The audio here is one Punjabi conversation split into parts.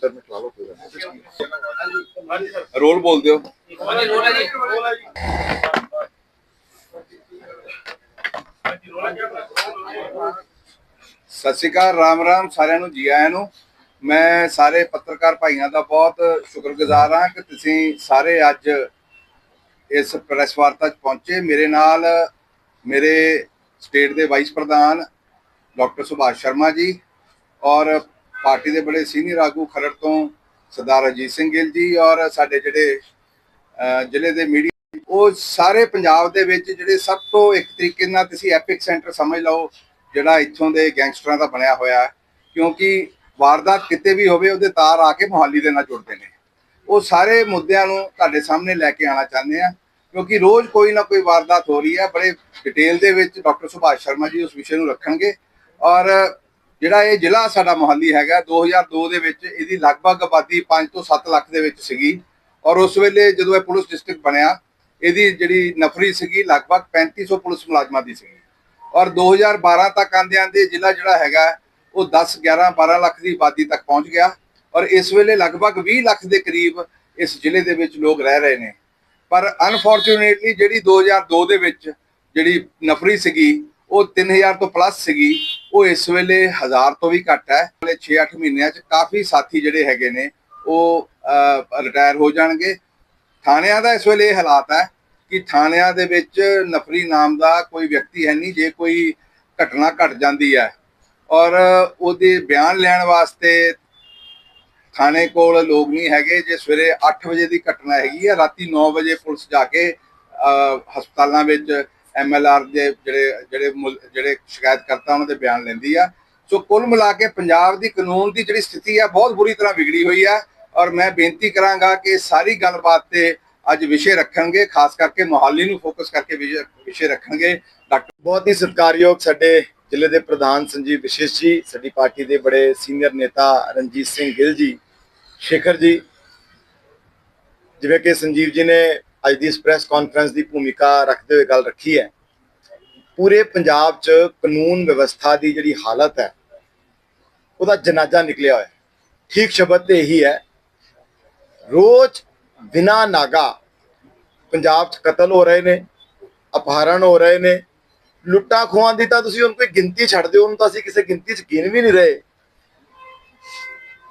ਚਾਰ ਮਿੰਟ ਲਾ ਲਓ ਕੋਈ ਗੱਲ ਨਹੀਂ। ਰੋਲ ਬੋਲ ਦਿਓ। ਸਤਿ ਸ਼੍ਰੀ ਅਕਾਲ ਰਾਮ ਰਾਮ ਸਾਰਿਆਂ ਨੂੰ ਜੀ ਆਇਆਂ ਨੂੰ। ਮੈਂ ਸਾਰੇ ਪੱਤਰਕਾਰ ਭਾਈਆਂ ਦਾ ਬਹੁਤ ਸ਼ੁਕਰਗੁਜ਼ਾਰ ਹਾਂ ਕਿ ਤੁਸੀਂ ਸਾਰੇ ਅੱਜ ਇਸ ਪ੍ਰੈਸ ਵਾਰਤਾ 'ਚ ਪਹੁੰਚੇ। ਮੇਰੇ ਨਾਲ ਮੇਰੇ ਸਟੇਟ ਦੇ ਵਾਈਸ ਪ੍ਰਧਾਨ ਡਾਕਟਰ ਸੁਭਾਸ਼ ਸ਼ਰਮਾ ਜੀ ਔਰ ਪਾਰਟੀ ਦੇ ਬੜੇ ਸੀਨੀਅਰ ਆਗੂ ਖਰੜ ਤੋਂ ਸਰਦਾਰ ਅਜੀਤ ਸਿੰਘ ਗਿੱਲ ਜੀ ਔਰ ਸਾਡੇ ਜਿਹੜੇ ਜ਼ਿਲ੍ਹੇ ਦੇ ਮੀਡੀਆ, ਉਹ ਸਾਰੇ ਪੰਜਾਬ ਦੇ ਵਿੱਚ ਜਿਹੜੇ ਸਭ ਤੋਂ ਇੱਕ ਤਰੀਕੇ ਨਾਲ ਤੁਸੀਂ ਐਪਿਕ ਸੈਂਟਰ ਸਮਝ ਲਓ, ਜਿਹੜਾ ਇੱਥੋਂ ਦੇ ਗੈਂਗਸਟਰਾਂ ਦਾ ਬਣਿਆ ਹੋਇਆ ਹੈ, ਕਿਉਂਕਿ ਵਾਰਦਾਤ ਕਿਤੇ ਵੀ ਹੋਵੇ ਉਹਦੇ ਤਾਰ ਆ ਕੇ ਮੁਹਾਲੀ ਦੇ ਨਾਲ ਜੁੜਦੇ ਨੇ। ਉਹ ਸਾਰੇ ਮੁੱਦਿਆਂ ਨੂੰ ਤੁਹਾਡੇ ਸਾਹਮਣੇ ਲੈ ਕੇ ਆਉਣਾ ਚਾਹੁੰਦੇ ਆ, ਕਿਉਂਕਿ ਰੋਜ਼ ਕੋਈ ਨਾ ਕੋਈ ਵਾਰਦਾਤ ਹੋ ਰਹੀ ਹੈ, ਬੜੇ ਡਿਟੇਲ ਦੇ ਵਿੱਚ ਡਾਕਟਰ ਸੁਭਾਸ਼ ਸ਼ਰਮਾ ਜੀ ਉਸ ਵਿਸ਼ੇ ਨੂੰ ਰੱਖਣਗੇ ਔਰ ਜਿਹੜਾ ਇਹ ਜ਼ਿਲ੍ਹਾ ਸਾਡਾ ਮੁਹਾਲੀ ਹੈਗਾ 2002 ਦੇ ਵਿੱਚ ਇਹਦੀ ਲਗਭਗ ਆਬਾਦੀ 5 ਤੋਂ 7 ਲੱਖ ਦੇ ਵਿੱਚ ਸੀਗੀ ਔਰ ਉਸ ਵੇਲੇ ਜਦੋਂ ਇਹ ਪੁਲਿਸ ਡਿਸਟ੍ਰਿਕਟ ਬਣਿਆ, ਇਹਦੀ ਜਿਹੜੀ ਨਫਰੀ ਸੀਗੀ ਲਗਭਗ 3500 ਪੁਲਿਸ ਮੁਲਾਜ਼ਮਾਂ ਦੀ ਸੀਗੀ। ਔਰ 2012 ਤੱਕ ਆਂਦੇ ਆਂਦੇ ਜ਼ਿਲ੍ਹਾ ਜਿਹੜਾ ਹੈਗਾ, ਉਹ 10 11 12 ਲੱਖ ਦੀ ਆਬਾਦੀ ਤੱਕ ਪਹੁੰਚ ਗਿਆ ਔਰ ਇਸ ਵੇਲੇ ਲਗਭਗ 20 ਲੱਖ ਦੇ ਕਰੀਬ ਇਸ ਜ਼ਿਲ੍ਹੇ ਦੇ ਵਿੱਚ ਲੋਕ ਰਹਿ ਰਹੇ ਨੇ। ਪਰ ਅਨਫੋਰਚੂਨੇਟਲੀ ਜਿਹੜੀ 2002 ਦੇ ਵਿੱਚ ਜਿਹੜੀ ਨਫਰੀ ਸੀਗੀ, ਉਹ 3000 ਤੋਂ ਪਲੱਸ ਸੀਗੀ ਉਹ ਇਸ ਵੇਲੇ 1000 ਤੋਂ ਵੀ ਘੱਟ ਹੈ। ਅਗਲੇ 6-8 ਮਹੀਨਿਆਂ 'ਚ ਕਾਫੀ ਸਾਥੀ ਜਿਹੜੇ ਹੈਗੇ ਨੇ ਉਹ ਰਿਟਾਇਰ ਹੋ ਜਾਣਗੇ। ਥਾਣਿਆਂ ਦਾ ਇਸ ਵੇਲੇ ਇਹ ਹਾਲਾਤ ਹੈ ਕਿ ਥਾਣਿਆਂ ਦੇ ਵਿੱਚ ਨਫਰੀ ਨਾਮ ਦਾ ਕੋਈ ਵਿਅਕਤੀ ਹੈ ਨਹੀਂ ਜੇ ਕੋਈ ਘਟਨਾ ਘਟ ਜਾਂਦੀ ਹੈ। ਔਰ ਉਹਦੇ ਬਿਆਨ ਲੈਣ ਵਾਸਤੇ ਥਾਣੇ ਕੋਲ ਲੋਕ ਨਹੀਂ ਹੈਗੇ ਜੇ ਸਵੇਰੇ 8 ਵਜੇ ਦੀ ਘਟਨਾ ਹੈਗੀ ਹੈ ਰਾਤੀ 9 ਵਜੇ ਪੁਲਿਸ ਜਾ ਕੇ ਅਹ, ਹਸਪਤਾਲਾਂ ਵਿੱਚ ਐਮਐਲਆਰ ਦੇ ਜਿਹੜੇ ਜਿਹੜੇ ਮੁਲ- ਜਿਹੜੇ ਸ਼ਿਕਾਇਤ ਕਰਤਾ ਉਹਨਾਂ ਦੇ ਬਿਆਨ ਲੈਂਦੀ ਆ। ਸੋ ਕੁੱਲ ਮਿਲਾ ਕੇ ਪੰਜਾਬ ਦੀ ਕਾਨੂੰਨ ਦੀ ਜਿਹੜੀ ਸਥਿਤੀ ਆ, ਬਹੁਤ ਬੁਰੀ ਤਰ੍ਹਾਂ ਵਿਗੜੀ ਹੋਈ ਆ ਔਰ ਮੈਂ ਬੇਨਤੀ ਕਰਾਂਗਾ ਕਿ ਸਾਰੀ ਗੱਲਬਾਤ ਤੇ ਅੱਜ ਵਿਸ਼ੇ ਰੱਖਣਗੇ, ਖਾਸ ਕਰਕੇ ਮੁਹਾਲੀ ਨੂੰ ਫੋਕਸ ਕਰਕੇ ਵਿਸ਼ੇ- ਵਿਸ਼ੇ ਰੱਖਣਗੇ। ਡਾਕਟਰ ਬਹੁਤ ਹੀ ਸਤਿਕਾਰਯੋਗ ਸਾਡੇ ਜ਼ਿਲ੍ਹੇ ਦੇ ਪ੍ਰਧਾਨ ਸੰਜੀਵ ਵਿਸ਼ੇਸ਼ ਜੀ, ਸਾਡੀ ਪਾਰਟੀ ਦੇ ਬੜੇ ਸੀਨੀਅਰ ਨੇਤਾ ਰਣਜੀਤ ਸਿੰਘ ਗਿੱਲ ਜੀ, ਸ਼ੇਖਰ ਜੀ, ਜਿਵੇਂ ਕਿ ਸੰਜੀਵ ਜੀ ਨੇ ਅੱਜ ਦੀ ਇਸ ਪ੍ਰੈਸ ਕਾਨਫਰੰਸ ਦੀ ਭੂਮਿਕਾ ਰੱਖਦੇ ਹੋਏ ਗੱਲ ਰੱਖੀ ਹੈ। ਪੂਰੇ ਪੰਜਾਬ 'ਚ ਕਾਨੂੰਨ ਵਿਵਸਥਾ ਦੀ ਜਿਹੜੀ ਹਾਲਤ ਹੈ, ਉਹਦਾ ਜਨਾਜ਼ਾ ਨਿਕਲਿਆ ਹੋਇਆ ਠੀਕ ਸ਼ਬਦ ਤੇ ਇਹੀ ਹੈ, ਰੋਜ਼ ਬਿਨਾ ਨਾਗਾ ਪੰਜਾਬ 'ਚ ਕਤਲ ਹੋ ਰਹੇ ਨੇ, ਅਪਹਰਣ ਹੋ ਰਹੇ ਨੇ, ਲੁੱਟਾਂ ਖੋਹਾਂ ਦੀ ਤਾਂ ਤੁਸੀਂ ਹੁਣ ਕੋਈ ਗਿਣਤੀ ਛੱਡ ਦਿਓ, ਉਹਨੂੰ ਤਾਂ ਅਸੀਂ ਕਿਸੇ ਗਿਣਤੀ 'ਚ ਗਿਣ ਵੀ ਨਹੀਂ ਰਹੇ।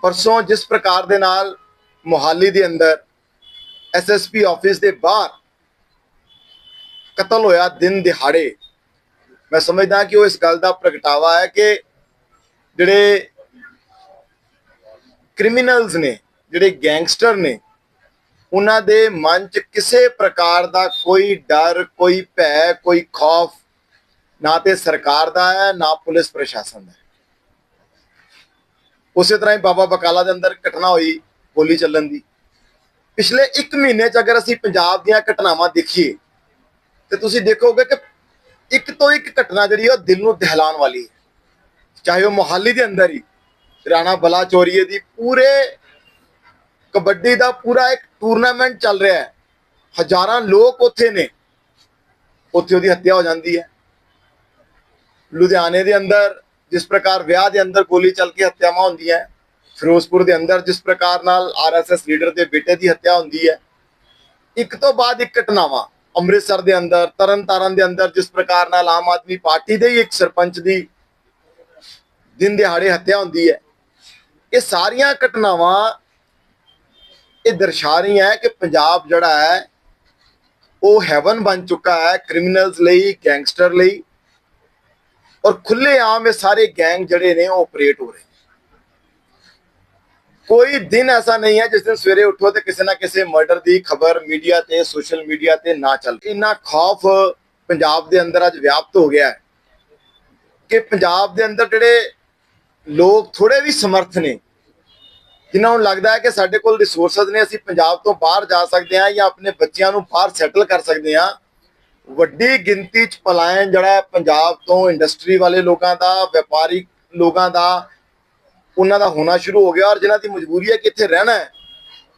ਪਰਸੋਂ ਜਿਸ ਪ੍ਰਕਾਰ ਦੇ ਨਾਲ ਮੁਹਾਲੀ ਦੇ ਅੰਦਰ ਐਸਐਸਪੀ ਆਫਿਸ ਦੇ ਬਾਹਰ ਕਤਲ ਹੋਇਆ ਦਿਨ ਦਿਹਾੜੇ ਮੈਂ ਸਮਝਦਾ ਕਿ ਉਹ ਇਸ ਗੱਲ ਦਾ ਪ੍ਰਗਟਾਵਾ ਹੈ ਕਿ ਜਿਹੜੇ ਕ੍ਰਿਮੀਨਲਸ ਨੇ, ਜਿਹੜੇ ਗੈਂਗਸਟਰ ਨੇ, ਉਹਨਾਂ ਦੇ ਮਨ 'ਚ ਕਿਸੇ ਪ੍ਰਕਾਰ ਦਾ ਕੋਈ ਡਰ, ਕੋਈ ਭੈ, ਕੋਈ ਖੌਫ ਨਾ ਤੇ ਸਰਕਾਰ ਦਾ ਹੈ, ਨਾ ਪੁਲਿਸ ਪ੍ਰਸ਼ਾਸਨ ਦਾ ਉਸੇ ਤਰ੍ਹਾਂ ਹੀ ਬਾਬਾ ਬਕਾਲਾ ਦੇ ਅੰਦਰ ਘਟਨਾ ਹੋਈ ਗੋਲੀ ਚੱਲਣ ਦੀ। ਪਿਛਲੇ 1 ਮਹੀਨੇ 'ਚ ਅਗਰ ਅਸੀਂ ਪੰਜਾਬ ਦੀਆਂ ਘਟਨਾਵਾਂ ਦੇਖੀਏ, ਤੇ ਤੁਸੀਂ ਦੇਖੋਗੇ ਕਿ ਇੱਕ ਤੋਂ ਇੱਕ ਘਟਨਾ ਜਿਹੜੀ ਹੈ ਉਹ ਦਿਲ ਨੂੰ ਦਹਿਲਾਉਣ ਵਾਲੀ ਹੈ। ਚਾਹੇ ਉਹ ਮੁਹਾਲੀ ਦੇ ਅੰਦਰ ਹੀ, ਰਾਣਾ ਬਲਾ ਚੋਰੀਏ ਦੀ ਪੂਰੇ ਕਬੱਡੀ ਦਾ ਪੂਰਾ ਇੱਕ ਟੂਰਨਾਮੈਂਟ ਚੱਲ ਰਿਹਾ ਹੈ। ਹਜ਼ਾਰਾਂ ਲੋਕ ਉੱਥੇ ਨੇ। ਉੱਥੇ ਉਹਦੀ ਹੱਤਿਆ ਹੋ ਜਾਂਦੀ ਹੈ। ਲੁਧਿਆਣੇ ਦੇ ਅੰਦਰ, ਜਿਸ ਪ੍ਰਕਾਰ ਵਿਆਹ ਦੇ ਅੰਦਰ ਗੋਲੀ ਚੱਲ ਕੇ ਹੱਤਿਆਵਾਂ ਹੁੰਦੀਆਂ ਫਿਰੋਜ਼ਪੁਰ ਦੇ ਅੰਦਰ, ਜਿਸ ਪ੍ਰਕਾਰ ਨਾਲ ਆਰਐਸਐਸ ਲੀਡਰ ਦੇ ਬੇਟੇ ਦੀ ਹੱਤਿਆ ਹੁੰਦੀ ਹੈ। ਇੱਕ ਤੋਂ ਬਾਅਦ ਇੱਕ ਘਟਨਾਵਾਂ। ਅੰਮ੍ਰਿਤਸਰ ਦੇ ਅੰਦਰ, ਤਰਨਤਾਰਨ ਦੇ ਅੰਦਰ ਜਿਸ ਪ੍ਰਕਾਰ ਨਾਲ ਆਮ ਆਦਮੀ ਪਾਰਟੀ ਦੇ ਹੀ ਇੱਕ ਸਰਪੰਚ ਦੀ ਦਿਨ ਦਿਹਾੜੇ ਹੱਤਿਆ ਹੁੰਦੀ ਹੈ। ਇਹ ਸਾਰੀਆਂ ਘਟਨਾਵਾਂ ਇਹ ਦਰਸਾ ਰਹੀ ਹੈ ਕਿ ਪੰਜਾਬ ਜਿਹੜਾ ਹੈ, ਉਹ ਹੈਵਨ ਬਣ ਚੁੱਕਾ ਹੈ ਕ੍ਰਿਮੀਨਲਸ ਲਈ, ਗੈਂਗਸਟਰ ਲਈ ਔਰ ਖੁੱਲੇ ਆਮ ਇਹ ਸਾਰੇ ਗੈਂਗ ਜਿਹੜੇ ਨੇ ਉਹ ਆਪਰੇਟ ਹੋ ਰਹੇ ਨੇ। ਕੋਈ ਦਿਨ ਐਸਾ ਨਹੀਂ ਹੈ ਜਿਸ ਦਿਨ ਸਵੇਰੇ ਉੱਠੋ ਤੇ ਕਿਸੇ ਨਾ ਕਿਸੇ ਮਰਡਰ ਦੀ ਖਬਰ ਮੀਡੀਆ ਤੇ ਸੋਸ਼ਲ ਮੀਡੀਆ ਤੇ ਨਾ ਚੱਲ ਇੰਨਾ ਖੌਫ ਪੰਜਾਬ ਦੇ ਅੰਦਰ ਅੱਜ ਵਿਆਪਤ ਹੋ ਗਿਆ ਹੈ ਕਿ ਪੰਜਾਬ ਦੇ ਅੰਦਰ ਜਿਹੜੇ ਲੋਕ ਥੋੜੇ ਵੀ ਸਮਰਥ ਨੇ, ਜਿਨ੍ਹਾਂ ਨੂੰ ਲੱਗਦਾ ਹੈ ਕਿ ਸਾਡੇ ਕੋਲ ਰਿਸੋਰਸਸ ਨੇ, ਅਸੀਂ ਪੰਜਾਬ ਤੋਂ ਬਾਹਰ ਜਾ ਸਕਦੇ ਹਾਂ ਜਾਂ ਆਪਣੇ ਬੱਚਿਆਂ ਨੂੰ ਬਾਹਰ ਸੈਟਲ ਕਰ ਸਕਦੇ ਹਾਂ, ਵੱਡੀ ਗਿਣਤੀ ਚ ਪਲਾਇਨ ਜਿਹੜਾ ਪੰਜਾਬ ਤੋਂ ਇੰਡਸਟਰੀ ਵਾਲੇ ਲੋਕਾਂ ਦਾ, ਵਪਾਰੀ ਲੋਕਾਂ ਦਾ ਉਹਨਾਂ ਦਾ ਹੋਣਾ ਸ਼ੁਰੂ ਹੋ ਗਿਆ ਔਰ ਜਿਨ੍ਹਾਂ ਦੀ ਮਜਬੂਰੀ ਹੈ ਕਿ ਇੱਥੇ ਰਹਿਣਾ ਹੈ,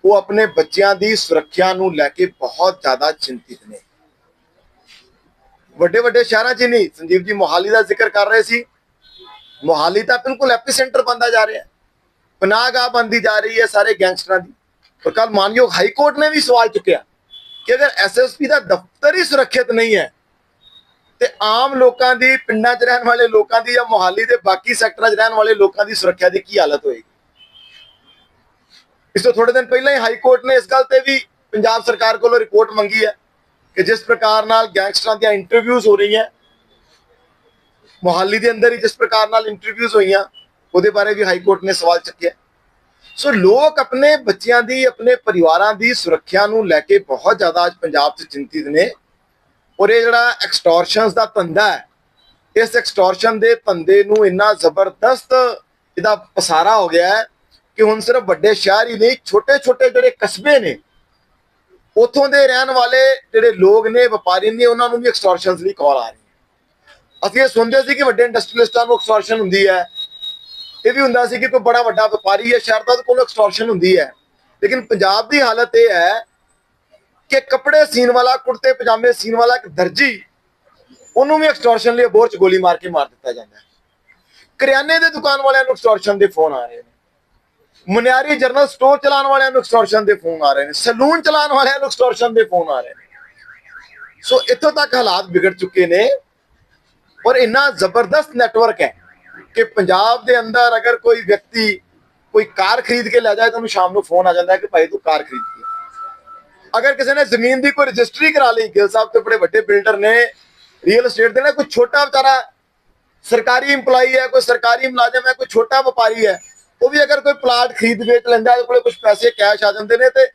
ਉਹ ਆਪਣੇ ਬੱਚਿਆਂ ਦੀ ਸੁਰੱਖਿਆ ਨੂੰ ਲੈ ਕੇ ਬਹੁਤ ਜ਼ਿਆਦਾ ਚਿੰਤਿਤ ਨੇ। ਵੱਡੇ ਵੱਡੇ ਸ਼ਹਿਰਾਂ 'ਚ ਨਹੀਂ, ਸੰਜੀਵ ਜੀ ਮੋਹਾਲੀ ਦਾ ਜ਼ਿਕਰ ਕਰ ਰਹੇ ਸੀ। ਮੋਹਾਲੀ ਤਾਂ ਬਿਲਕੁਲ ਐਪੀਸੈਂਟਰ ਬੰਦਾ ਜਾ ਰਿਹਾ ਹੈ। ਪਨਾਹਗਾਹ ਬੰਦੀ ਜਾ ਰਹੀ ਹੈ ਸਾਰੇ ਗੈਂਗਸਟਰਾਂ ਦੀ। ਪਰ ਕੱਲ ਮਾਨਯੋਗ ਹਾਈ ਕੋਰਟ ਨੇ ਵੀ ਸਵਾਲ ਚੁੱਕਿਆ ਕਿ ਅਗਰ ਐਸਐਸਪੀ ਦਾ ਦਫ਼ਤਰ ਹੀ ਸੁਰੱਖਿਅਤ ਨਹੀਂ ਹੈ ਤੇ ਆਮ ਲੋਕਾਂ ਦੀ, ਪਿੰਡਾਂ 'ਚ ਰਹਿਣ ਵਾਲੇ ਲੋਕਾਂ ਦੀ ਜਾਂ ਮੁਹਾਲੀ ਦੇ ਬਾਕੀ ਸੈਕਟਰਾਂ 'ਚ ਰਹਿਣ ਵਾਲੇ ਲੋਕਾਂ ਦੀ ਸੁਰੱਖਿਆ ਦੀ ਕੀ ਹਾਲਤ ਹੋਏਗੀ? ਇਸ ਤੋਂ ਥੋੜੇ ਦਿਨ ਪਹਿਲਾਂ ਹੀ ਹਾਈ ਕੋਰਟ ਨੇ ਇਸ ਗੱਲ ਤੇ ਵੀ ਪੰਜਾਬ ਸਰਕਾਰ ਕੋਲੋਂ ਰਿਪੋਰਟ ਮੰਗੀ ਹੈ ਕਿ ਜਿਸ ਪ੍ਰਕਾਰ ਨਾਲ ਗੈਂਗਸਟਰਾਂ ਦੀਆਂ ਇੰਟਰਵਿਊਜ਼ ਹੋ ਰਹੀਆਂ, ਮੁਹਾਲੀ ਦੇ ਅੰਦਰ ਹੀ ਜਿਸ ਪ੍ਰਕਾਰ ਨਾਲ ਇੰਟਰਵਿਊਜ਼ ਹੋਈਆਂ, ਉਹਦੇ ਬਾਰੇ ਵੀ ਹਾਈ ਕੋਰਟ ਨੇ ਸਵਾਲ ਚੱਕਿਆ। ਸੋ ਲੋਕ ਆਪਣੇ ਬੱਚਿਆਂ ਦੀ, ਆਪਣੇ ਪਰਿਵਾਰਾਂ ਦੀ ਸੁਰੱਖਿਆ ਨੂੰ ਲੈ ਕੇ ਬਹੁਤ ਜ਼ਿਆਦਾ ਅੱਜ ਪੰਜਾਬ 'ਚ ਚਿੰਤਿਤ ਨੇ। ਔਰ ਇਹ ਜਿਹੜਾ ਐਕਸਟੋਰਸ਼ਨਸ ਦਾ ਧੰਦਾ ਹੈ, ਇਸ ਐਕਸਟੋਰਸ਼ਨ ਦੇ ਧੰਦੇ ਨੂੰ ਇੰਨਾ ਜ਼ਬਰਦਸਤ ਇਹਦਾ ਪਸਾਰਾ ਹੋ ਗਿਆ ਹੈ ਕਿ ਹੁਣ ਸਿਰਫ ਵੱਡੇ ਸ਼ਹਿਰ ਹੀ ਨਹੀਂ ਛੋਟੇ ਛੋਟੇ ਜਿਹੜੇ ਕਸਬੇ ਨੇ, ਉਥੋਂ ਦੇ ਰਹਿਣ ਵਾਲੇ ਜਿਹੜੇ ਲੋਕ ਨੇ, ਵਪਾਰੀ ਨੇ, ਉਹਨਾਂ ਨੂੰ ਵੀ ਐਕਸਟੋਰਸ਼ਨਸ ਦੀ ਕਾਲ ਆ ਰਹੀ ਹੈ। ਅਸੀਂ ਇਹ ਸੁਣਦੇ ਸੀ ਕਿ ਵੱਡੇ ਇੰਡਸਟਰੀਅਲਿਸਟਾਂ ਨੂੰ ਐਕਸਟੋਰਸ਼ਨ ਹੁੰਦੀ ਹੈ। ਇਹ ਵੀ ਹੁੰਦਾ ਸੀ ਕਿ ਕੋਈ ਬੜਾ ਵੱਡਾ ਵਪਾਰੀ ਹੈ, ਸ਼ਹਿਰ ਦਾ ਤੇ ਕੋਲ ਐਕਸਟੋਰਸ਼ਨ ਹੁੰਦੀ ਹੈ। ਲੇਕਿਨ ਪੰਜਾਬ ਦੀ ਹਾਲਤ ਇਹ ਹੈ ਕਿ ਕੱਪੜੇ ਸੀਨ ਵਾਲਾ, ਕੁੜਤੇ, ਪਜਾਮੇ ਸੀਨ ਵਾਲਾ ਇੱਕ ਦਰਜੀ, ਉਹਨੂੰ ਵੀ ਐਕਸਟੋਰਸ਼ਨ ਲਈ ਬੋਰ ਚ ਗੋਲੀ ਮਾਰ ਕੇ ਮਾਰ ਦਿੱਤਾ ਜਾਂਦਾ ਹੈ। ਕਰਿਆਨੇ ਦੇ ਦੁਕਾਨ ਵਾਲਿਆਂ ਨੂੰ ਐਕਸਟੋਰਸ਼ਨ ਦੇ ਫੋਨ ਆ ਰਹੇ ਨੇ। ਮਨਿਆਰੀ ਜਰਨਲ ਸਟੋਰ ਚਲਾਉਣ ਵਾਲਿਆਂ ਨੂੰ ਐਕਸਟੋਰਸ਼ਨ ਦੇ ਫੋਨ ਆ ਰਹੇ ਨੇ। ਸੈਲੂਨ ਚਲਾਉਣ ਵਾਲਿਆਂ ਨੂੰ ਐਕਸਟੋਰਸ਼ਨ ਦੇ ਫੋਨ ਆ ਰਹੇ ਨੇ। ਸੋ ਇੱਥੋਂ ਤੱਕ ਹਾਲਾਤ ਵਿਗੜ ਚੁੱਕੇ ਨੇ ਔਰ ਇੰਨਾ ਜ਼ਬਰਦਸਤ ਨੈਟਵਰਕ ਹੈ ਕਿ ਪੰਜਾਬ ਦੇ ਅੰਦਰ ਅਗਰ ਕੋਈ ਵਿਅਕਤੀ ਕੋਈ ਕਾਰ ਖਰੀਦ ਕੇ ਲੈ ਜਾਏ ਤਾਂ ਉਹਨੂੰ ਸ਼ਾਮ ਨੂੰ ਫੋਨ ਆ ਜਾਂਦਾ ਹੈ ਕਿ ਭਾਈ ਤੂੰ ਕਾਰ ਖਰੀਦ ਅਗਰ ਕਿਸੇ ਨੇ ਜ਼ਮੀਨ ਦੀ ਕੋਈ ਰਜਿਸਟਰੀ ਕਰਾ ਲਈ, ਗਿਲ ਸਾਹਿਬ ਤੇ ਬੜੇ ਵੱਡੇ ਬਿਲਡਰ ਨੇ ਰੀਅਲ ਏਸਟੇਟ ਦੇ ਨੇ, ਕੋਈ ਛੋਟਾ ਵਿਚਾਰਾ ਸਰਕਾਰੀ EMPLOYE ਹੈ, ਕੋਈ ਸਰਕਾਰੀ ਮੁਲਾਜ਼ਮ ਹੈ, ਕੋਈ ਛੋਟਾ ਵਪਾਰੀ ਹੈ, ਉਹ ਵੀ ਅਗਰ ਕੋਈ ਪਲਾਟ ਖਰੀਦ ਵੇਚ ਲੈਂਦਾ ਉਹਦੇ ਕੋਲੇ ਕੁਝ ਪੈਸੇ ਕੈਸ਼ ਆ ਜਾਂਦੇ ਨੇ ਤੇ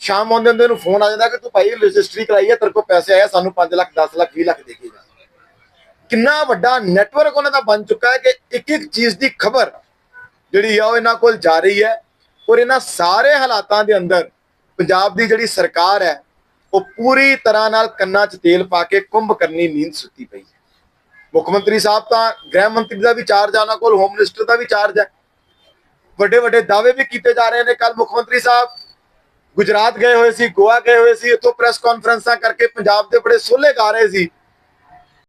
ਸ਼ਾਮ ਆਉਂਦੇ ਹੁੰਦੇ ਨੂੰ ਫੋਨ ਆ ਜਾਂਦਾ ਕਿ ਤੂੰ ਭਾਈ ਰਜਿਸਟਰੀ ਕਰਾਈ ਹੈ, ਤੇਰੇ ਕੋਲ ਪੈਸੇ ਆਏ ਸਾਨੂੰ 5 ਲੱਖ 10 ਲੱਖ 20 ਲੱਖ ਦੇ ਕੇ ਜਾ। ਕਿੰਨਾ ਵੱਡਾ ਨੈਟਵਰਕ ਉਹਨਾਂ ਦਾ ਬਣ ਚੁੱਕਾ ਹੈ ਕਿ ਇੱਕ ਇੱਕ ਚੀਜ਼ ਦੀ ਖਬਰ ਜਿਹੜੀ ਆ ਉਹ ਇਹਨਾਂ ਕੋਲ ਜਾ ਰਹੀ ਹੈ ਔਰ ਇਹਨਾਂ ਸਾਰੇ ਹਾਲਾਤਾਂ ਦੇ ਅੰਦਰ ਪੰਜਾਬ ਦੀ ਜਿਹੜੀ ਸਰਕਾਰ ਹੈ, ਉਹ ਪੂਰੀ ਤਰ੍ਹਾਂ ਨਾਲ ਕੰਨਾਂ 'ਚ ਤੇਲ ਪਾ ਕੇ ਕੁੰਭ ਕਰਨੀ ਨੀਂਦ ਸੁੱਤੀ ਪਈ ਹੈ। ਮੁੱਖ ਮੰਤਰੀ ਸਾਹਿਬ ਤਾਂ ਗ੍ਰਹਿ ਮੰਤਰੀ ਦਾ ਵੀ ਚਾਰਜ ਆ, ਉਹਨਾਂ ਕੋਲ ਹੋਮ ਮਿਨਿਸਟਰ ਦਾ ਵੀ ਚਾਰਜ ਹੈ। ਵੱਡੇ ਵੱਡੇ ਦਾਅਵੇ ਵੀ ਕੀਤੇ ਜਾ ਰਹੇ ਨੇ ਕੱਲ ਮੁੱਖ ਮੰਤਰੀ ਸਾਹਿਬ। ਗੁਜਰਾਤ ਗਏ ਹੋਏ ਸੀ, ਗੋਆ ਗਏ ਹੋਏ ਸੀ, ਉੱਥੋਂ ਪ੍ਰੈਸ ਕਾਨਫਰੰਸਾਂ ਕਰਕੇ ਪੰਜਾਬ ਦੇ ਬੜੇ ਸੋਲੇ ਗਾ ਰਹੇ ਸੀ।